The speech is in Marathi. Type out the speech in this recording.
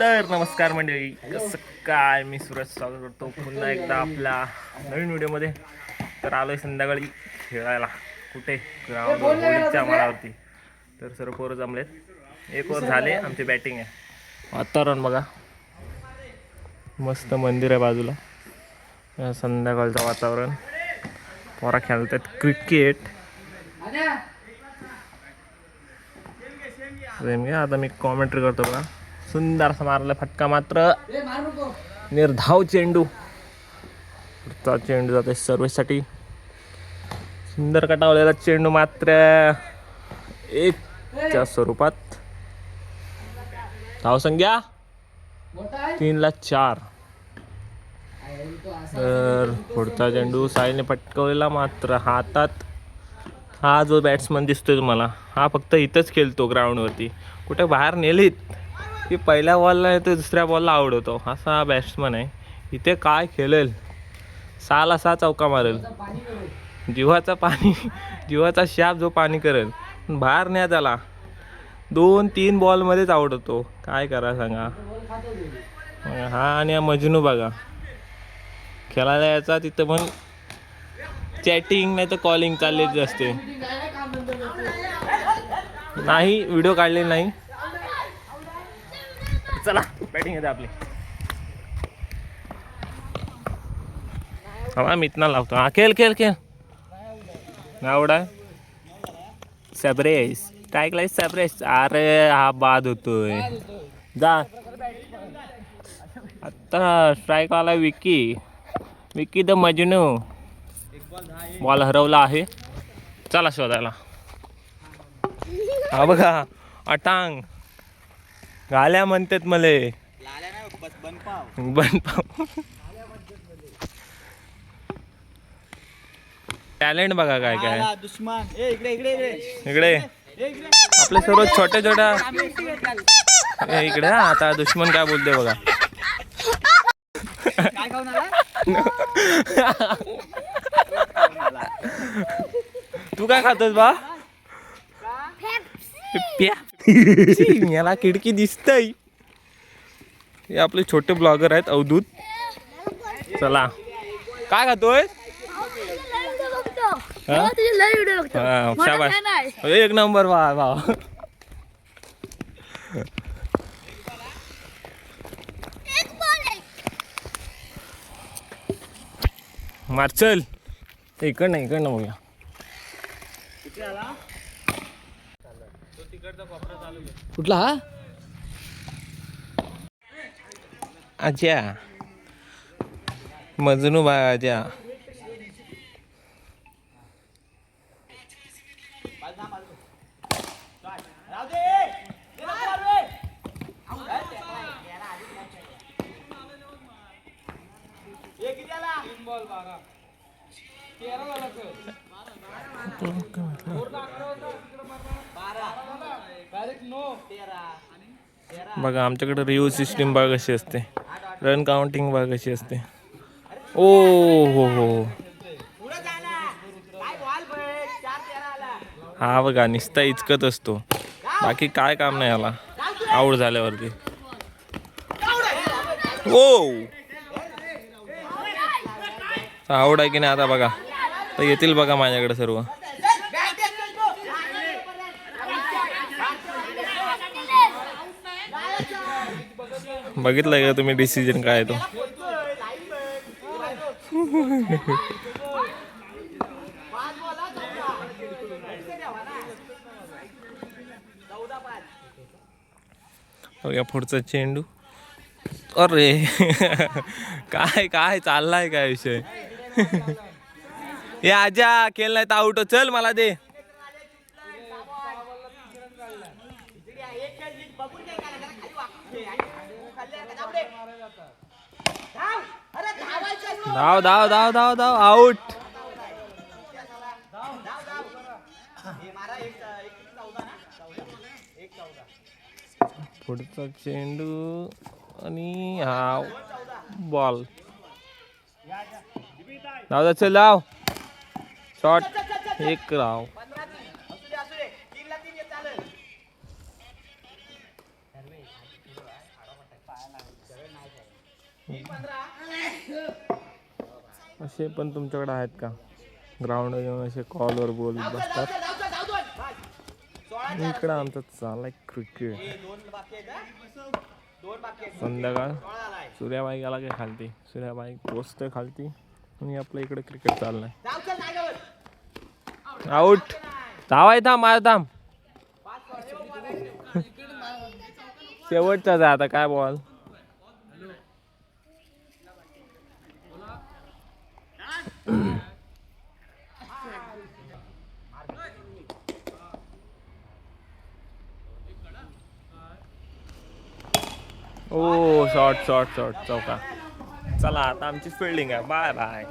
तर नमस्कार मंडळी कसं काय मी सुरज स्वागत करतो. पुन्हा एकदा आपल्या नवीन व्हिडिओमध्ये. तर आलोय संध्याकाळी खेळायला. कुठे? ग्राउंडच्या होळीच्या माळावरती तर सर्व पोरं जमलेत. एक ओव्हर झाले आमची बॅटिंग आहे. वातावरण बघा. मस्त मंदिर आहे बाजूला. संध्याकाळचं वातावरण. पोरा खेळतात. क्रिकेट सेम घ्या. आता मी कॉमेंट्री करतो बघा. सुंदर असा मारला फटका मात्र. निर्धाव चेंडू. पुढचा चेंडू जाते सर्वेसाठी. सुंदर कटावलेला चेंडू मात्र एकच्या स्वरूपात. धावसंख्या तीनला चार. तर पुढचा चेंडू साईने पटकवलेला मात्र हातात. हा जो बॅट्समन दिसतोय तुम्हाला हा फक्त इथंच खेळतो ग्राउंडवरती कुठे बाहेर नेलीत? की पहिल्या बॉलला येतो दुसऱ्या बॉलला आवडतो असा हा बॅट्समन आहे. इथे काय खेळेल? सहाला सहा चौका मारेल. जीवाचा पाणी जीवाचा शाप जो पाणी करेल. पण बाहेर न्या त्याला. दोन तीन बॉलमध्येच आवडतो काय करा सांगा? हा आणि मजनू बघा. खेळायला यायचा तिथं पण चॅटिंग नाही तर कॉलिंग चाललेच असते. नाही व्हिडिओ काढले नाही. चला बॅटिंग येते आपली. हा मी इतना लावतो. हा खेळ खेळ खेळ. आवडा सॅब्रेस टाईकला सॅब्रेस अरे हा बाद होतोय. जा. आता स्ट्राईक आला विकी. विकी द मजनू. बॉल हरवला आहे. चला शोधायला. हा बघा अटांग. गाल्या म्हणतात मले. बनपाव टॅलेंट बघा काय काय. इकडे. आपले सर्व छोटे छोट्या इकडे आता दुश्मन काय बोलते बघा. तू काय खातोस बा याला खिडकी दिसतय. हे आपले छोटे ब्लॉगर आहेत अवधूत. चला. काय खातोय? हा? हा, शाबास. एक नंबर वा वा. मार्चल इकड नाही इकड ना बघूया. कुठला हा? आज्या. मजनू बा आज्या. बघा आमच्याकडे रिव्ह्यू सिस्टीम बघा कशी असते. रन काउंटिंग बघा कशी असते. ओ हो हो हा. बघा निस्ता इचकत असतो. बाकी काय काम नाही याला. आऊट झाल्यावरती. ओ. आवड आहे की नाही आता बघा. तर येतील बघा माझ्याकडे सर्व. बघितलंय का तुम्ही डिसिजन काय आहे तो? बघा पुढचा चेंडू. अरे काय काय चाललाय काय विषय? हे आजा केलं नाही तर आउट चल मला दे. धाव धाव धाव धाव धाव आउट पुढचा चेंडू आणि हा बॉल धाव जा चल धाव. शॉट एक राव. असे पण तुमच्याकडे आहेत का? ग्राउंड येऊन असे कॉलवर बोलत बसतात. इकडं आमचं चाललाय क्रिकेट हा? संध्याकाळ. सूर्याबाई गेला काय खालती. सूर्याबाई पोचतोय खालती. आणि आपल्या इकडे क्रिकेट चाललंय. आऊट धावाय थांब माझा थांब. शेवटचाच आहे आता काय बॉल ओ शॉर्ट शॉर्ट शॉर्ट चौका चला आता आमची फिल्डिंग आहे बाय बाय